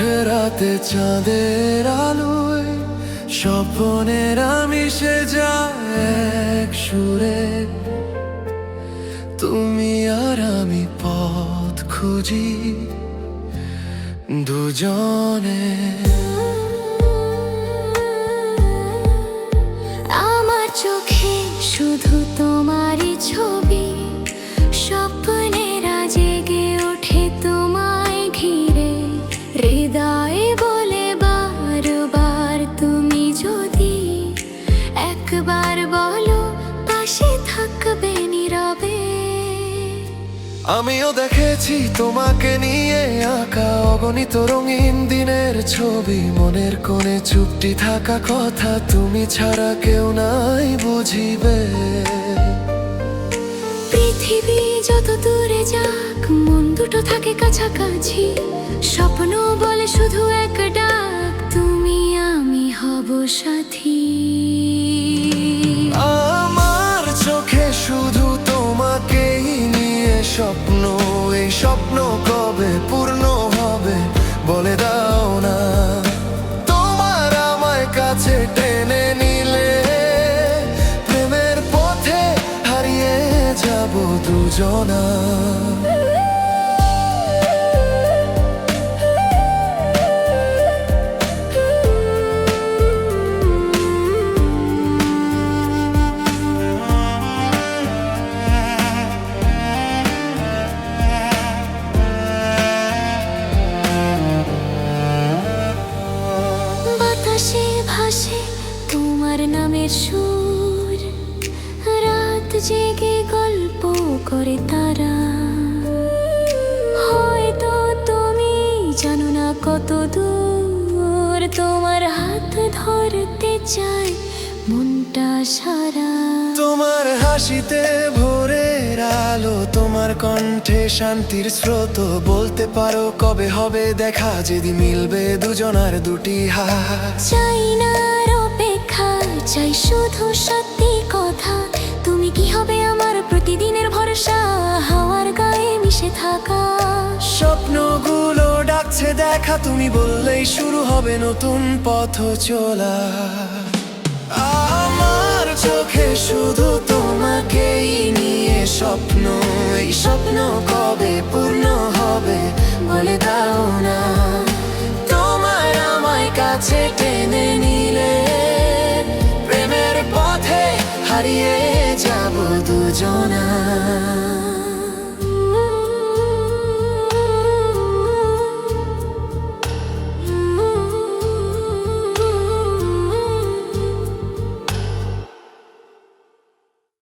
রাতে চাঁদের আলোয় আমি মিশে যায় এক সুরে। তুমি আর আমি পথ খুঁজি দুজনে। আমিও দেখেছি তোমাকে নিয়ে আঁকা অগণিত রঙিন দিনের ছবি। মনের কোণে চুপটি থাকা কথা তুমি ছাড়া কেউ নাই বুঝিবে। পৃথিবী যত দূরে যাক, মন দুটো থাকে কাছাকাছি। স্বপ্ন বলে শুধু এক ডাক, তুমি আমি হব সাথী। যাব দুজনা। ভাসে তোমার নামের সুর। জেগে গল্প করে তারা। হয়তো তুমি জানো না কত দূর তোমার হাত ধরতে চাই মনটা সারা। তোমার হাসিতে ভোরের আলো তোমার কণ্ঠে শান্তির স্রোত। বলতে পারো কবে হবে দেখা যেদিন মিলবে দুজনার দুটি হাত। চাই না অপেক্ষা চাই শুধু সত্যি ডাকছে দেখা, তুমি বললেই শুরু হবে নতুন পথ চলা। আমার চোখে শুধু তোমাকেই নিয়ে স্বপ্ন, এই স্বপ্ন কবে পূর্ণ হবে বলে দাও না। তোমার আমায় কাছে টেনে নিলে, প্রেমের পথে হারিয়ে যাব দুজনা।